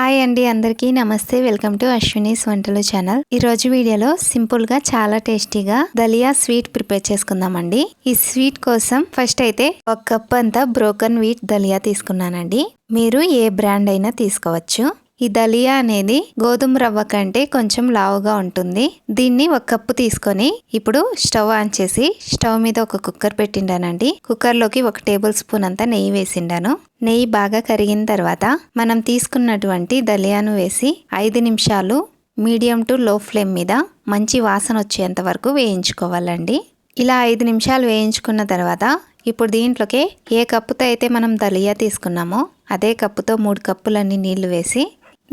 Hi అండి అందరికీ. నమస్తే. వెల్కమ్ టు అశ్వినీస్ వంటలు ఛానల్. ఈ రోజు వీడియోలో సింపుల్గా చాలా టేస్టీగా దలియా స్వీట్ ప్రిపేర్ చేసుకుందామండి. ఈ స్వీట్ కోసం ఫస్ట్ అయితే ఒక కప్ అంతా బ్రోకన్ వీట్ దలియా తీసుకున్నానండి. మీరు ఏ బ్రాండ్ అయినా తీసుకోవచ్చు. ఈ దలియా అనేది గోధుమ రవ్వ కంటే కొంచెం లావుగా ఉంటుంది. దీన్ని ఒక కప్పు తీసుకొని ఇప్పుడు స్టవ్ ఆన్ చేసి స్టవ్ మీద ఒక కుక్కర్ పెట్టిండానండి. కుక్కర్లోకి ఒక టేబుల్ స్పూన్ అంతా నెయ్యి వేసిండాను. నెయ్యి బాగా కరిగిన తర్వాత మనం తీసుకున్నటువంటి దలియాను వేసి ఐదు నిమిషాలు మీడియం టు లో ఫ్లేమ్ మీద మంచి వాసన వచ్చేంత వరకు వేయించుకోవాలండి. ఇలా ఐదు నిమిషాలు వేయించుకున్న తర్వాత ఇప్పుడు దీంట్లోకి ఏ కప్పుతో అయితే మనం దలియా తీసుకున్నామో అదే కప్పుతో మూడు కప్పులన్నీ నీళ్ళు వేసి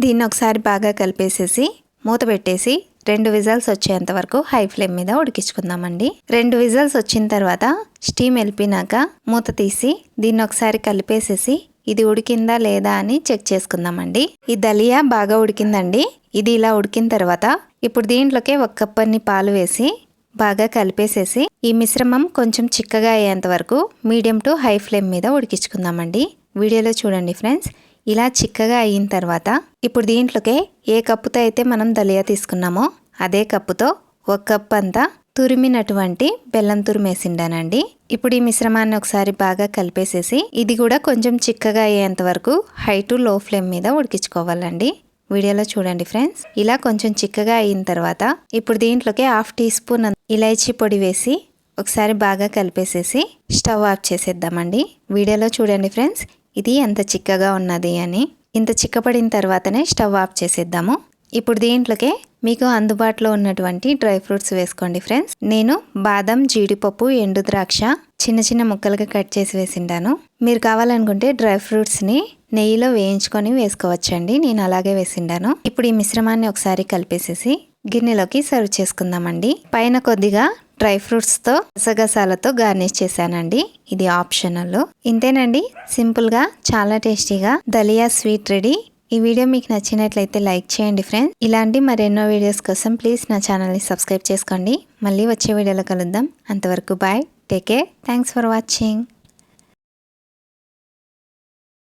దీన్ని ఒకసారి బాగా కలిపేసేసి మూత పెట్టేసి రెండు విజల్స్ వచ్చేంత వరకు హై ఫ్లేమ్ మీద ఉడికించుకుందామండి. రెండు విజల్స్ వచ్చిన తర్వాత స్టీమ్ వెళ్ళిపోయినాక మూత తీసి దీన్ని ఒకసారి కలిపేసేసి ఇది ఉడికిందా లేదా అని చెక్ చేసుకుందామండి. ఈ దలియా బాగా ఉడికిందండి. ఇది ఇలా ఉడికిన తర్వాత ఇప్పుడు దీంట్లోకే ఒక కప్పన్ని పాలు వేసి బాగా కలిపేసేసి ఈ మిశ్రమం కొంచెం చిక్కగా అయ్యేంత వరకు మీడియం టు హై ఫ్లేమ్ మీద ఉడికించుకుందామండి. వీడియోలో చూడండి ఫ్రెండ్స్. ఇలా చిక్కగా అయిన తర్వాత ఇప్పుడు దీంట్లోకే ఏ కప్పుతో అయితే మనం దలియా తీసుకున్నామో అదే కప్పుతో ఒక కప్ అంతా తురిమినటువంటి బెల్లం తురిమేసిండానండి. ఇప్పుడు ఈ మిశ్రమాన్ని ఒకసారి బాగా కలిపేసేసి ఇది కూడా కొంచెం చిక్కగా అయ్యేంత వరకు హై టు లో ఫ్లేమ్ మీద ఉడికించుకోవాలండి. వీడియోలో చూడండి ఫ్రెండ్స్. ఇలా కొంచెం చిక్కగా అయిన తర్వాత ఇప్పుడు దీంట్లోకి హాఫ్ టీ స్పూన్ ఇలైచీ పొడి వేసి ఒకసారి బాగా కలిపేసేసి స్టవ్ ఆఫ్ చేసేద్దామండి. వీడియోలో చూడండి ఫ్రెండ్స్. ఇది ఎంత చిక్కగా ఉన్నది అని. ఇంత చిక్కపడిన తర్వాతనే స్టవ్ ఆఫ్ చేసేద్దాము. ఇప్పుడు దీంట్లోకే మీకు అందుబాటులో ఉన్నటువంటి డ్రై ఫ్రూట్స్ వేసుకోండి ఫ్రెండ్స్. నేను బాదం జీడిపప్పు ఎండు ద్రాక్ష చిన్న చిన్న ముక్కలుగా కట్ చేసి వేసిండాను మీరు కావాలనుకుంటే డ్రై ఫ్రూట్స్ని నెయ్యిలో వేయించుకొని వేసుకోవచ్చండి. నేను అలాగే వేసిండాను ఇప్పుడు ఈ మిశ్రమాన్ని ఒకసారి కలిపేసేసి గిన్నెలోకి సర్వ్ చేసుకుందామండి. పైన కొద్దిగా డ్రై ఫ్రూట్స్తో గసగసాలతో గార్నిష్ చేశానండి. ఇది ఆప్షనల్. ఇంతేనండి. సింపుల్గా చాలా టేస్టీగా దలియా స్వీట్ రెడీ. ఈ వీడియో మీకు నచ్చినట్లయితే లైక్ చేయండి ఫ్రెండ్స్. ఇలాంటి మరెన్నో వీడియోస్ కోసం ప్లీజ్ నా ఛానల్ని సబ్స్క్రైబ్ చేసుకోండి. మళ్ళీ వచ్చే వీడియోలో కలుద్దాం. అంతవరకు bye. Take care. Thanks for watching.